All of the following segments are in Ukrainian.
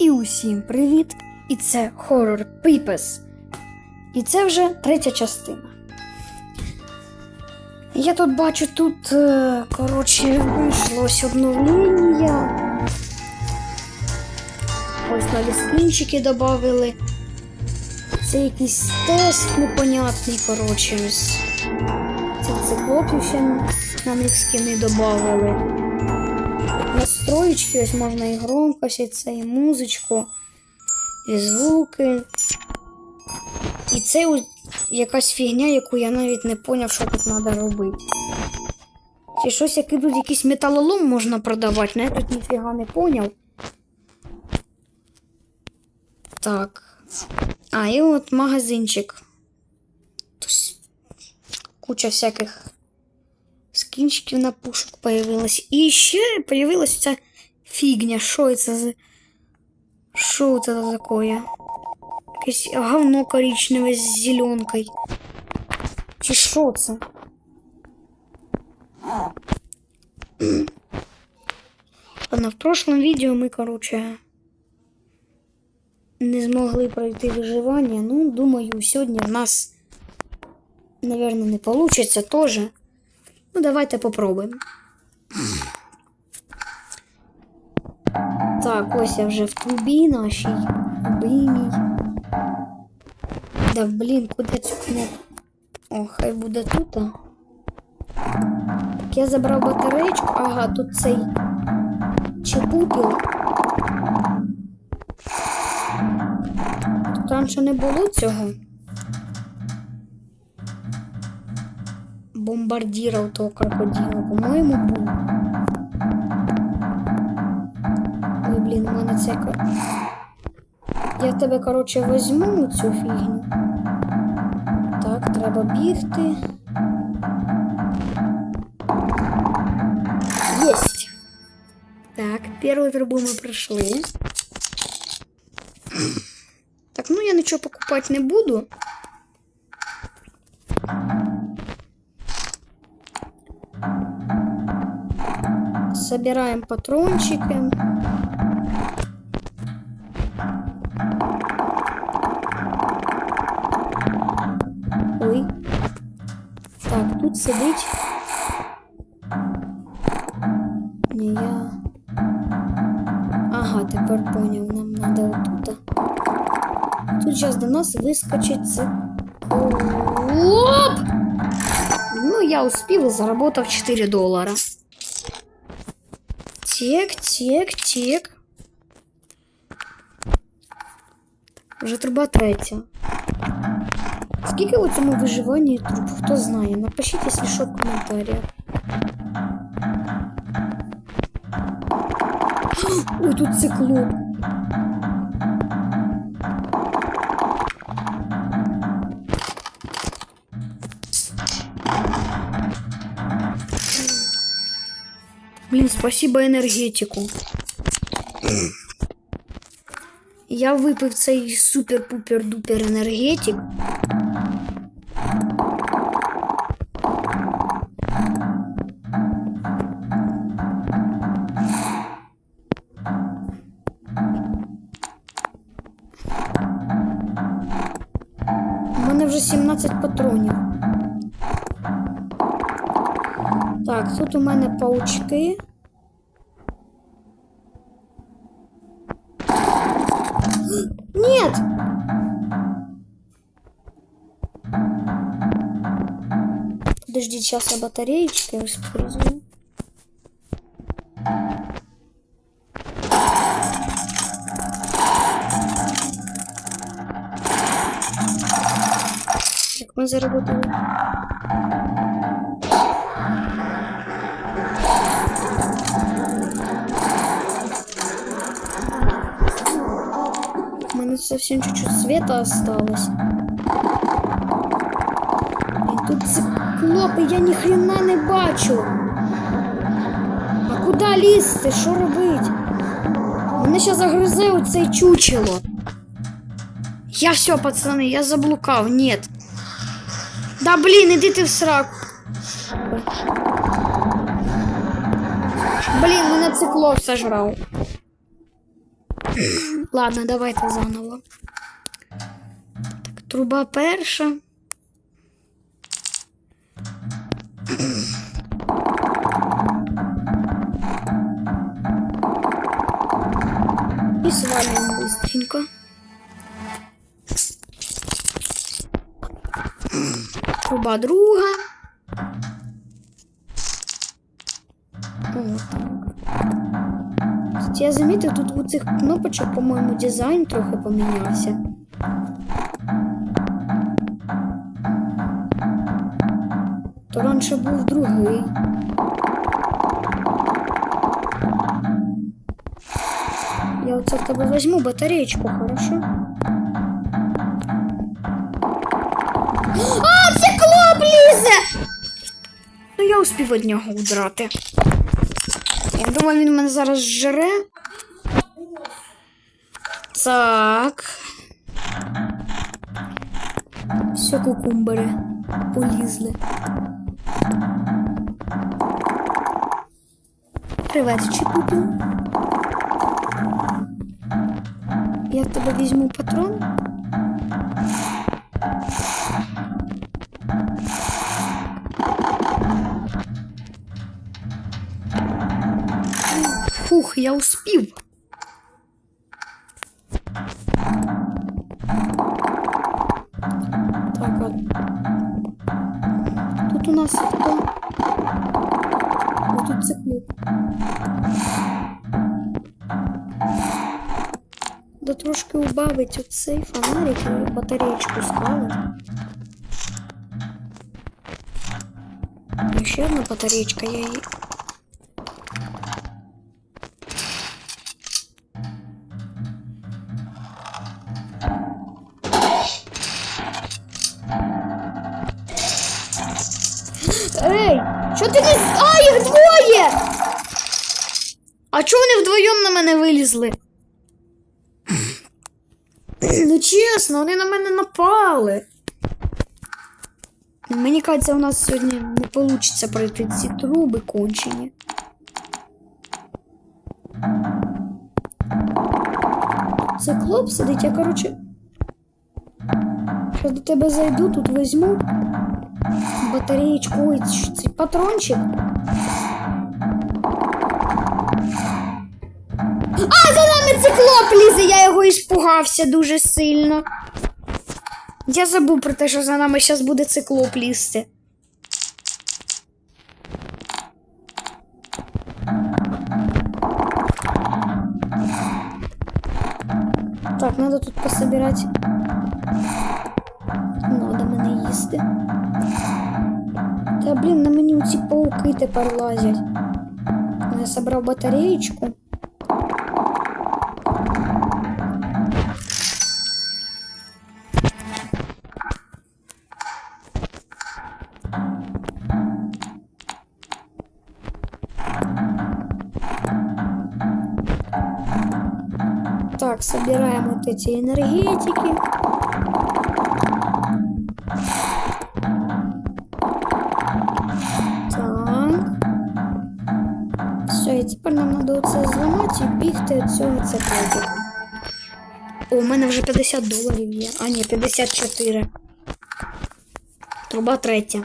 І усім привіт! І це хорор Піпес. І це вже третя частина. Я тут бачу, тут, е, коротше, вийшлось обновлення. Ось нові скрінчики додали. Це якийсь тест непонятний, коротше. Цих циклопів ще на них скини додали. Настроєчки, ось можна і громкость, і це, і музичку, і звуки. І це якась фігня, яку я навіть не поняв, що тут треба робити. Чи щось, який тут якийсь металолом можна продавати, але я тут ніфіга не поняв. Так. А, і от магазинчик. Куча всяких скінчиків на пушок появилась. І ще появилась ця фігня. Що це за. Що це таке? Якесь говно коричневе з зеленкою. Чи що це? Ладно, в прошлом відео ми, короче, не змогли пройти виживання. Ну, думаю, сьогодні в нас, наверное, не получится тоже. Ну, давайте попробуємо. Так, ось я вже в трубі нашій любимій. Да блін, куди цю кнопку? О, хай буде тут. а. Я забрав батарейку. Ага, тут цей чепупіл. Тут раніше не було цього. бомбардіра того крокодила, по-моєму, був. Ой, блін, у мене це. ко- Я тебе, коротше, возьму цю фігню. Так, треба бігти. Єсть! Так, першу трубу ми пройшли. Так, ну я нічого покупати не буду. Собираем патрончики. Ой. Так, тут сидить. Не я. Ага, тепер поняв, нам надо отут. Тут зараз до нас вискочить це. Оп! Ну, я успів і заработав 4 долара. Тік, тік, тік. Вже труба третя. Скільки у цьому виживанні труб? Хто знає? Напишіть, якщо що, в коментарях. Ой, тут циклоп. Блин, спасибо енергетику. Я випив цей супер-пупер-дупер енергетик. У мене вже 17 патронів. Так, тут у мене паучки. Нет! Подожди, сейчас я батареечки использую. Так, мы заработали. совсем чуть-чуть света осталось. І тут циклопи, я ні хрена не бачу. А куди лізти? Що робить? Мене ще загризе оцей чучело. Я все, пацани, я заблукав, нет. Да блін, іди ти в сраку. Блін, мене циклоп сожрав. Ладно, давайте заново. Так, труба перша. І свалюємо быстренько. Труба друга. О, Я замітив, тут у цих кнопочок, по-моєму, дизайн трохи помінявся. То раніше був другий. Я оце в тебе візьму батареечку, хорошо? А, циклоп лізе! Ну я успів від нього удрати. Думаю, він мене зараз жре. Так. Все кукумбери полізли. Привет, Чіпупі. Я тебе візьму патрон. Фух, я успів. Так от. Тут у нас хто? Ось тут циклоп. Да трошки убавить оцей фонарик і батареечку склали. І ще одна батареечка, я її. що ти не. А, їх двоє! А чого вони вдвоєм на мене вилізли? Ну чесно, вони на мене напали. Мені кажеться, у нас сьогодні не вийде пройти ці труби кончені. Циклоп сидить, я, короче. Зараз до тебе зайду, тут візьму батареечку, ой, цей патрончик. А, за нами циклоп лізе, я його іспугався дуже сильно. Я забув про те, що за нами зараз буде циклоп лізти. Так, надо тут пособирать. Надо мене їсти. Та блін, на мені ці пауки тепер лазять. Я собрав батареєчку. Так, собираем вот эти энергетики. Зламати бігти від цього циклопіка. О, у мене вже 50 доларів є. А, ні, 54. Труба третя.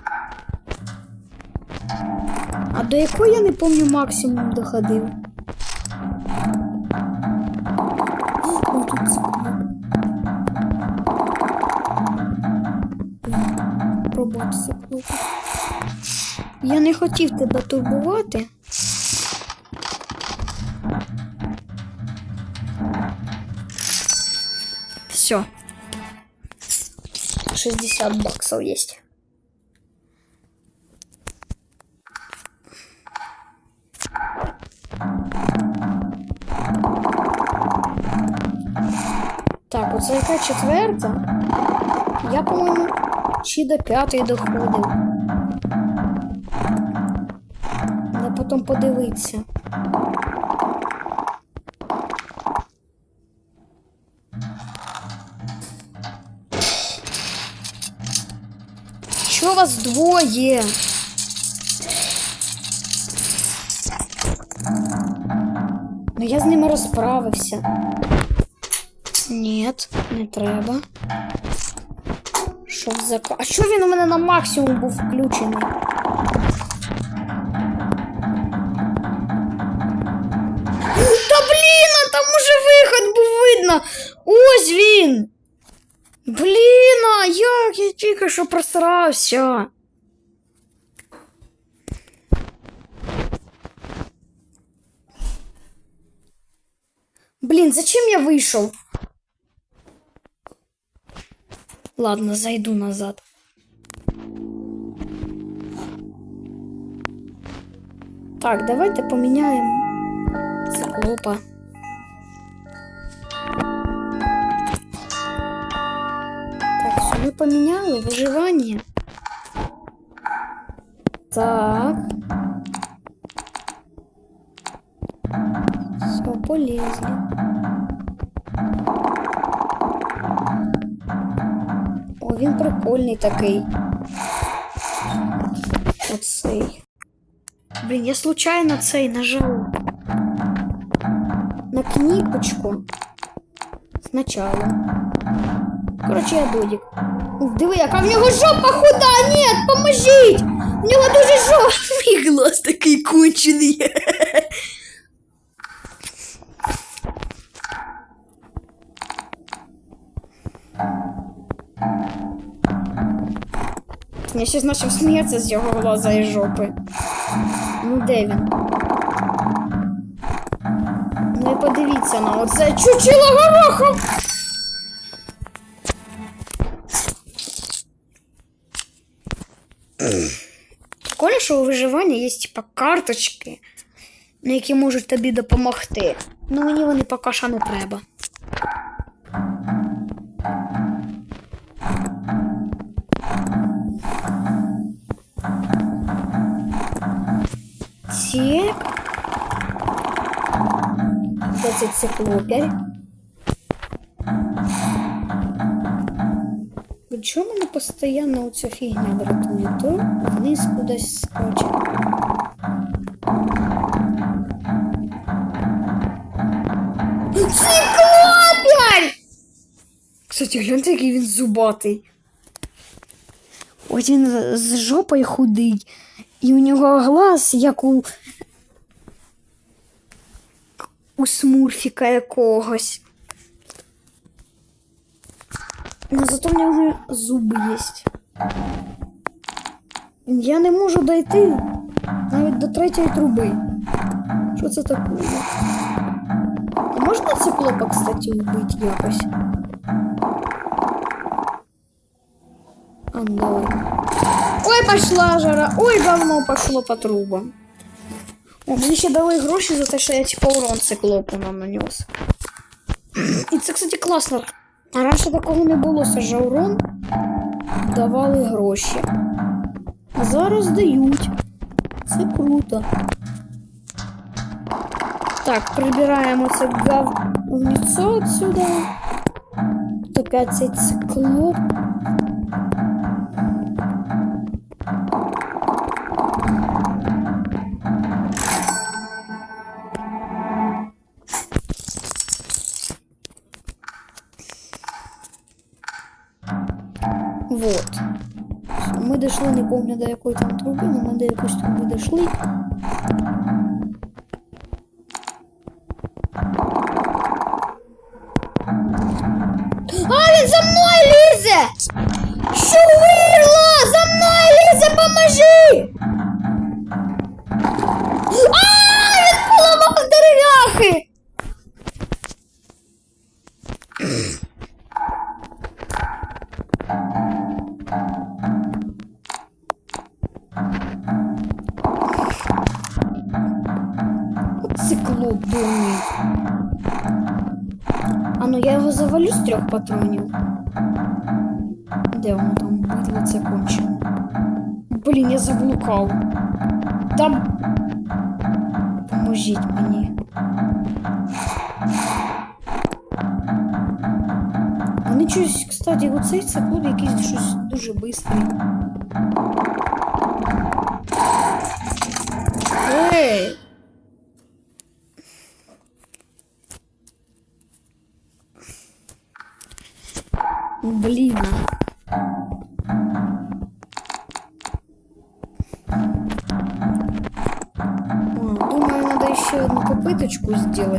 А до якої я не пам'ятаю максимум доходив? Ой, тут. Пробач. Я не хотів тебе турбувати. Все. 60 баксов есть. Так, оце яка четверта. Я, по-моєму, чи до п'ятої доходив. Треба потім подивитися. Вас двоє? Ну я з ними розправився. Ні, не треба. Що за... А що він у мене на максимум був включений? Та блін, а там уже виход був видно. Ось він. Блін, а як я тільки що просрався. Блін, зачем я вийшов? Ладно, зайду назад. Так, давайте поміняємо циклопа. Так, все, ми поміняли виживання. Так. Все, полезли. О, він прикольний такий. Оцей. Блін, я случайно цей нажав на кніпочку. Спочатку. Коротше, я додік. Диви, яка в нього жопа худа! Ні, поможіть! В нього дуже жопа. Мій глаз такий кончений. Я ще почав сміятися з його глаза і жопи. Ну де він? Ну і подивіться на оце чучело горохом! Прикольно, виживання є типа карточки, на які можуть тобі допомогти. Ну мені вони поки що не треба. Тік. Де цей циклопер? Чому мене постійно оця фігня дратує? То вниз кудись скоче. Циклопер! Кстати, гляньте, який він зубатий. Ось він з жопою худий. І у нього глаз, як у. у смурфіка якогось. Но зато в нього зуби є. Я не можу дойти навіть до третьої труби. Що це таке? А можна циклопа, кстати, вбити якось? А, ну давай. Ой, пошла жара. Ой, говно пошло по трубам. О, мені ще дали гроші за те, що я типа урон циклопу нам нанес. І це, кстати, класно. А раніше такого не було, Сажаурон давали гроші. А зараз дають. Це круто. Так, прибираємо це говніцо отсюда. Така цей Вот. Ми дійшли, не пам'ятаю до якої там труби, але ми до якоїсь труби дійшли. Дурний. А ну я його завалю з трьох патронів. Де воно там бидло це кончено? Блін, я заблукав. Там. Поможіть мені. Вони щось, кстати, оцей циклоп якийсь щось дуже бистрий.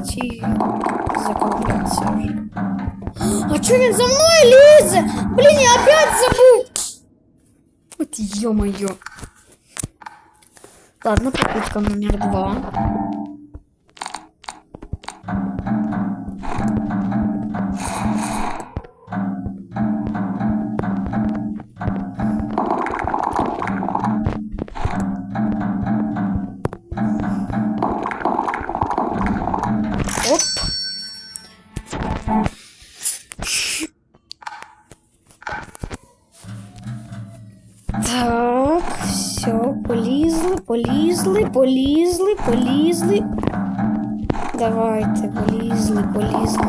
Сделать и уже. А чё він за мной лізе? Блин, я опять забыл. Вот ё-моё. Ладно, попытка номер два. Полізли, полізли. Давайте, полізли, полізли.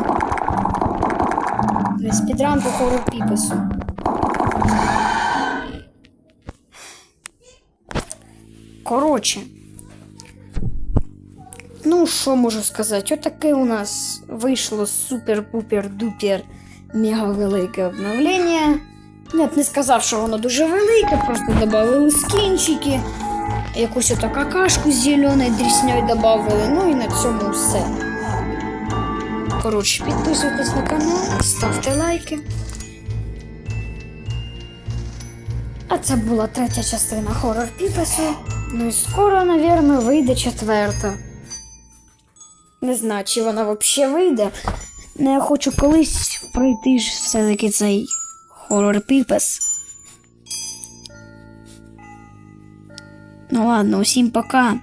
Спідран по хору піпесу. Коротше. Ну, що можу сказати? Отаке у нас вийшло супер-пупер-дупер мега велике обновлення. Я б не сказав, що воно дуже велике, просто додали скінчики, якусь ото какашку з зеленою дрісньою додали, ну і на цьому все. Коротше, підписуйтесь на канал, ставте лайки. А це була третя частина хоррор піпесу. Ну і скоро, навірно, вийде четверта. Не знаю, чи вона взагалі вийде. Я хочу колись пройти ж все-таки цей хоррор піпес. Ну ладно, усім пока.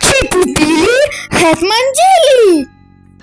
Чіпупілі Гетман Ділі!